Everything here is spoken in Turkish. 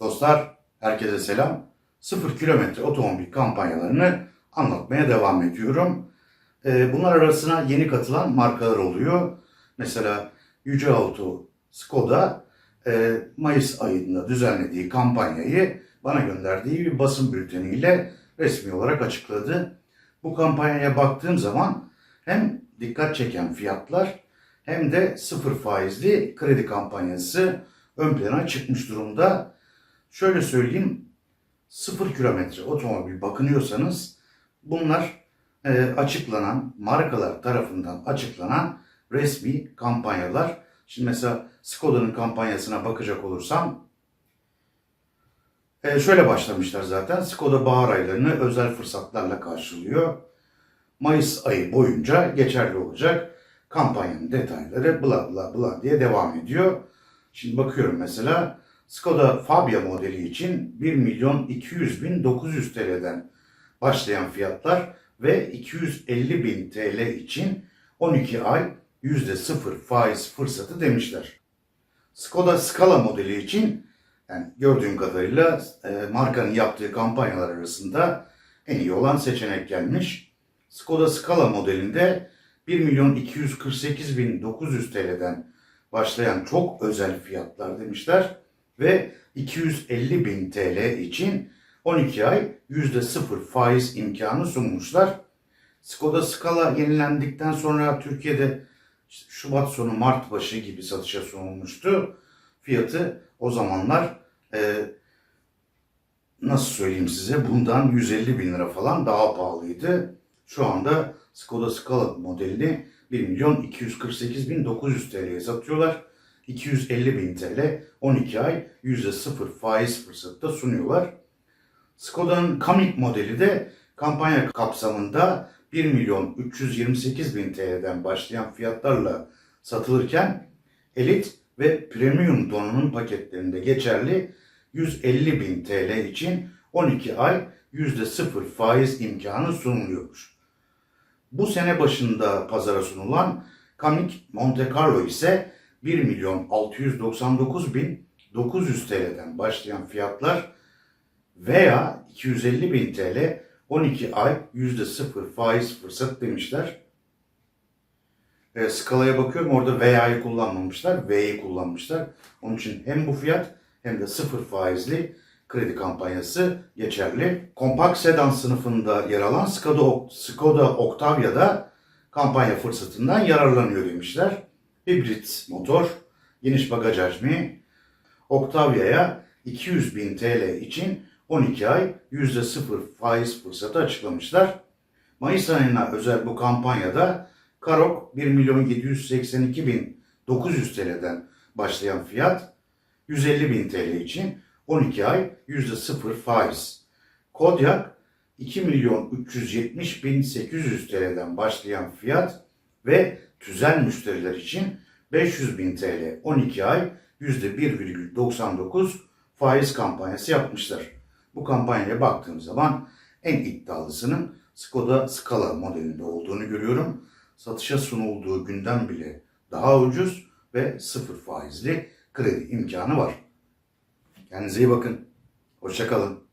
Dostlar, herkese selam. 0 kilometre otomobil kampanyalarını anlatmaya devam ediyorum. Ee, Bunlar arasına yeni katılan markalar oluyor. Mesela Yüce Auto, Skoda e, Mayıs ayında düzenlediği kampanyayı bana gönderdiği bir basın bülteniyle resmi olarak açıkladı. Bu kampanyaya baktığım zaman hem dikkat çeken fiyatlar hem de sıfır faizli kredi kampanyası ön plana çıkmış durumda. Şöyle söyleyeyim, sıfır kilometre otomobil bakınıyorsanız bunlar e, açıklanan, markalar tarafından açıklanan resmi kampanyalar. Şimdi mesela Skoda'nın kampanyasına bakacak olursam e, şöyle başlamışlar zaten. Skoda bahar aylarını özel fırsatlarla karşılıyor. Mayıs ayı boyunca geçerli olacak. Kampanyanın detayları bla bla bla diye devam ediyor. Şimdi bakıyorum mesela Skoda Fabia modeli için 1 milyon 200 bin 900 TL'den başlayan fiyatlar ve 250 bin TL için 12 ay %0 faiz fırsatı demişler. Skoda Scala modeli için yani gördüğüm kadarıyla e, markanın yaptığı kampanyalar arasında en iyi olan seçenek gelmiş. Skoda Scala modelinde 1 milyon 248 bin 900 TL'den başlayan çok özel fiyatlar demişler ve 250 bin TL için 12 ay %0 faiz imkanı sunmuşlar. Skoda Scala yenilendikten sonra Türkiye'de Şubat sonu Mart başı gibi satışa sunulmuştu. Fiyatı o zamanlar e, nasıl söyleyeyim size bundan 150 bin lira falan daha pahalıydı. Şu anda Skoda Scala modelini 1 milyon 248 bin 900 TL'ye satıyorlar. 250 bin TL 12 ay %0 faiz fırsatı da sunuyorlar. Skoda'nın Kamiq modeli de kampanya kapsamında 1 milyon 328 bin TL'den başlayan fiyatlarla satılırken elit ve premium donanım paketlerinde geçerli 150 bin TL için 12 ay %0 faiz imkanı sunuluyormuş. Bu sene başında pazara sunulan Kamiq Monte Carlo ise 1 milyon 699 bin 900 TL'den başlayan fiyatlar veya 250 bin TL 12 ay %0 faiz fırsat demişler. E, skalaya bakıyorum orada VA'yı kullanmamışlar, V'yi kullanmışlar. Onun için hem bu fiyat hem de sıfır faizli kredi kampanyası geçerli. Kompakt sedan sınıfında yer alan Skoda, Skoda Octavia'da kampanya fırsatından yararlanıyor demişler. Hibrit motor, geniş bagaj hacmi, Octavia'ya 200 bin TL için 12 ay %0 faiz fırsatı açıklamışlar. Mayıs ayına özel bu kampanyada Karok 1 milyon 782 bin 900 TL'den başlayan fiyat 150 bin TL için 12 ay %0 faiz. Kodyak 2 milyon 370 bin 800 TL'den başlayan fiyat ve tüzel müşteriler için 500 bin TL 12 ay %1,99 faiz kampanyası yapmışlar. Bu kampanyaya baktığım zaman en iddialısının Skoda Scala modelinde olduğunu görüyorum. Satışa sunulduğu günden bile daha ucuz ve sıfır faizli kredi imkanı var. Kendinize iyi bakın. Hoşçakalın.